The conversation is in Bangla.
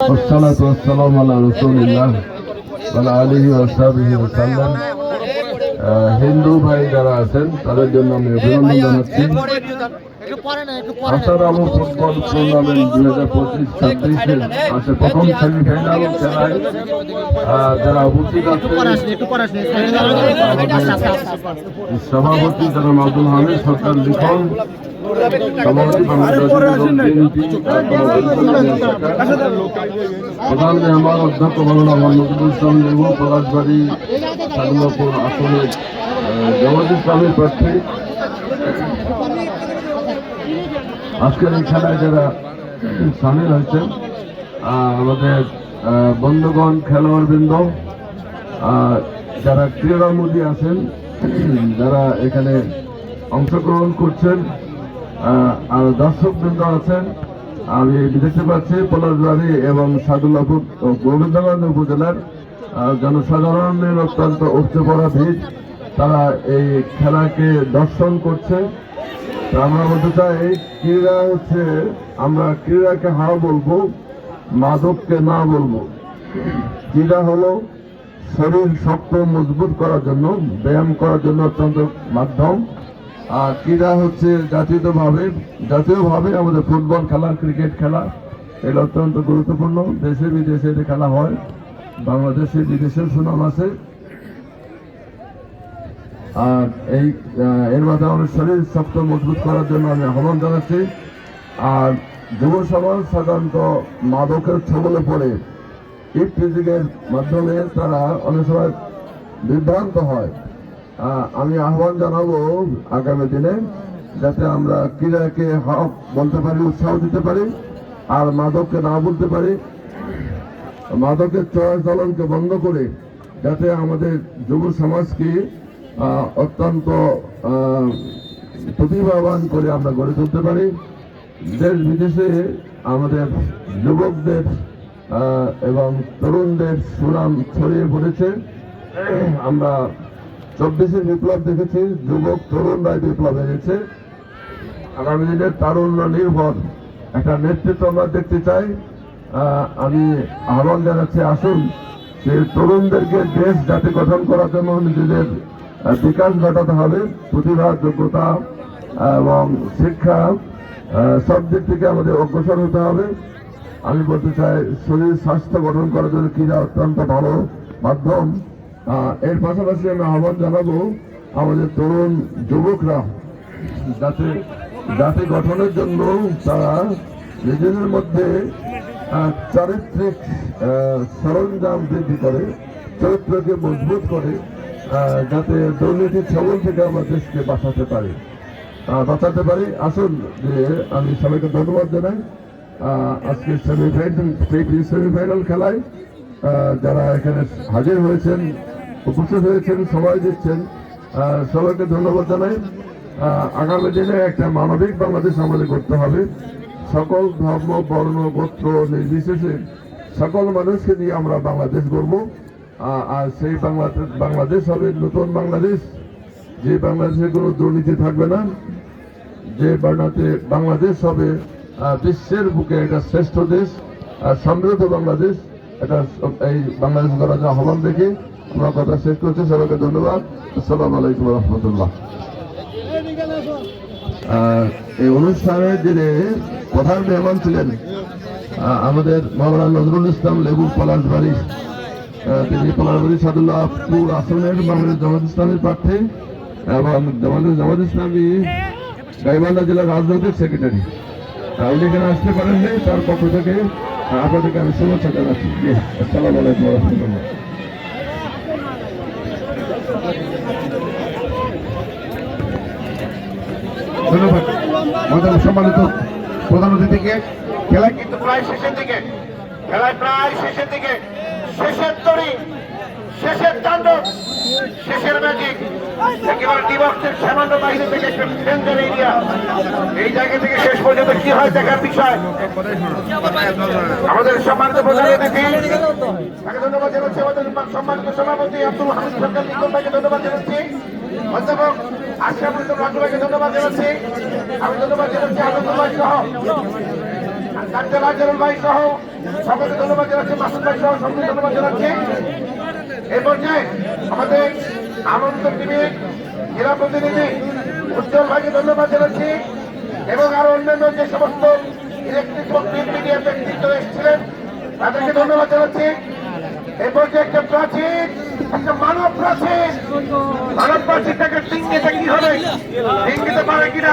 والصلاة والسلام على رسول الله وعلى آله وصحبه وسلم আহ, হিন্দু ভাই যারা আছেন তাদের জন্য আমি অভিনন্দন জানাচ্ছি আসার আলো ফুটবল টুর্নামেন্ট দুই হাজার পঁচিশ ছাব্বিশের আছে প্রথম সেমিফাইনাল খেলায় আহ, যারা উপস্থিত আছেন সভাপতি যারা আব্দুল হামিদ সরকার লিখন প্রধান মেহমান অধ্যক্ষ মৌলানা মোহাম্মদ ইসলাম লেবু পলাশবাড়ি সাদুল্লাপুর আসনের জামাত ইসলামের প্রার্থী। আজকের এই খেলায় যারা সামিল হয়েছেন আমাদের বন্ধুগণ খেলোয়াড় বৃন্দ আহ, যারা ক্রীড়ামোদী আছেন যারা এখানে অংশগ্রহণ করছেন আর দর্শক বৃন্দ আছেন আমি দেখতে পাচ্ছি পলাশবাড়ি এবং সাদুল্লাপুর গোবিন্দগঞ্জ উপজেলার জনসাধারণের অত্যন্ত উঠতে পড়া ভিড় তারা এই খেলাকে দর্শন করছে। আমরা বলতে চাই ক্রীড়া হচ্ছে, আমরা ক্রীড়াকে হা বলব, মাদককে না বলব। ক্রীড়া হলো শরীর শক্ত মজবুত করার জন্য, ব্যায়াম করার জন্য অত্যন্ত মাধ্যম। আর ক্রীড়া হচ্ছে জাতীয়ভাবে জাতীয়ভাবে আমাদের ফুটবল খেলা, ক্রিকেট খেলা এটা অত্যন্ত গুরুত্বপূর্ণ। দেশে বিদেশে এটা খেলা হয়, বাংলাদেশে বিদেশের সুনাম আছে। আর এই এর মাধ্যমে আমাদের শরীর শক্ত মজবুত করার জন্য আমি আহ্বান জানাচ্ছি। আর যুব সমাজ সাধারণত মাদকের ছবলে পড়ে। ইফটিজিংয়ের মাধ্যমে তারা অনেক সময় বিভ্রান্ত হয়। আমি আহ্বান জানাব আগামী দিনে যাতে আমরা ক্রীড়াকে হক বলতে পারি, উৎসাহ দিতে পারি, আর মাদককে না বলতে পারি। মাদকের চলাচলনকে বন্ধ করে যাতে আমাদের যুব সমাজকে অত্যন্ত প্রতিভাবান করে আমরা গড়ে তুলতে পারি। দেশ বিদেশে আমাদের যুবকদের এবং তরুণদের সুনাম ছড়িয়ে পড়েছে। আমরা চব্বিশে বিপ্লব দেখেছি, যুবক, তরুণরাই বিপ্লব এনেছে। আগামী দিনের তারুণ্য নির্ভর একটা নেতৃত্ব আমরা দেখতে চাই। আমি আহ্বান জানাচ্ছি, আসুন যে তরুণদেরকে দেশ জাতি গঠন করার জন্য নিজেদের বিকাশ ঘটাতে হবে প্রতিভা যোগ্যতা এবং শিক্ষা সব দিক থেকে আমাদের অগ্রসর হতে হবে। আমি বলতে চাই, শরীর, স্বাস্থ্য গঠন করার জন্য ক্রীড়া অত্যন্ত ভালো মাধ্যম। এর পাশাপাশি আমি আহ্বান জানাব আমাদের তরুণ যুবকরা, যাতে জাতি গঠনের জন্য তারা নিজেদের মধ্যে চারিত্রিক সরঞ্জাম বৃদ্ধি করে, চরিত্রকে মজবুত করে যাতে দুর্নীতির ছবল থেকে আমরা দেশকে বাঁচাতে পারি। বাঁচাতে পারি। আসুন যে আমি সবাইকে ধন্যবাদ জানাই। আজকে সেমিফাইনাল সেমিফাইনাল খেলায় যারা এখানে হাজির হয়েছেন, উপস্থিত হয়েছেন, সবাই দিচ্ছেন সবাইকে ধন্যবাদ জানাই। আগামী দিনে একটা মানবিক বাংলাদেশ আমাদের করতে হবে। সকল ধর্ম, বর্ণ, গোত্র, নির্বিশেষে সকল মানুষকে নিয়ে আমরা বাংলাদেশ গড়ব। আর সেই বাংলাদেশ বাংলাদেশ হবে নতুন বাংলাদেশ। যে বাংলাদেশে কোনো দুর্নীতি থাকবে না। যে বাংলাতে বাংলাদেশ হবে বিশ্বের বুকে একটা শ্রেষ্ঠ দেশ আর সমৃদ্ধ বাংলাদেশ। এটা এই বাংলাদেশ করার জন্য আহ্বান দেখে আমরা কথা শেষ করছি। সবাইকে ধন্যবাদ। আসসালামু আলাইকুম রহমতুল্লাহ এই অনুষ্ঠানে যিনি প্রধান মেহমান ছিলেন আমাদের মাওলানা নজরুল ইসলাম লেবু পলাশবাড়ি। তিনি পলাশবাড়ি সাদুল্লাহপুর আসনের বাংলাদেশ জামাত ইসলামের প্রার্থী এবং আমাদের জামাত ইসলামী গাইবান্ধা জেলার রাজনৈতিক সেক্রেটারি। উনি এখানে আসতে পারেননি তার পক্ষ থেকে আপনাদেরকে আমি শুভেচ্ছা জানাচ্ছি। আসসালামু আলাইকুম সম্মানিত প্রধান অতিথিকে খেলা কিন্তু প্রায় শেষের দিকে, খেলায় প্রায় শেষের দিকে। শেষের তরি শেষের তাণ্ডব শেষের ম্যাজিক একেবারে ডিবক্সের সামান্য বাইরে থেকে একটা এরিয়া এই জায়গা থেকে শেষ পর্যন্ত কি হয় দেখার বিষয় আমাদের সম্মানিত প্রধান অতিথি তাকে ধন্যবাদ জানাচ্ছি আমাদের সম্মানিত সভাপতি আব্দুল হামিদ সরকার লিখন ভাইকে ধন্যবাদ জানাচ্ছি অধ্যাপক আশরাফুল ইসলাম রাজু ধন্যবাদ জানাচ্ছি আমি ধন্যবাদ জানাচ্ছি আনন্দ ভাই সহ কাঞ্চন আজরুল ভাই সহ সকলকে ধন্যবাদ জানাচ্ছি, মাসুদ ভাই সহ সকলকে ধন্যবাদ জানাচ্ছি। এই পর্যায়ে আমাদের আনন্দ টিভির জেলা প্রতিনিধি উজ্জ্বল ভাইকে ধন্যবাদ জানাচ্ছি এবং আরও অন্যান্য যে সমস্ত ইলেকট্রিক প্রিন্ট মিডিয়া ব্যক্তিত্ব এসেছিলেন, তাদেরকে ধন্যবাদ জানাচ্ছি। এই পর্যায়ে একটা প্রাচীন, একটা মানব প্রাচীন মানব প্রাচীনটাকে ডিঙ্গিতে কি হবে? ডিঙ্গিতে পারে কিনা?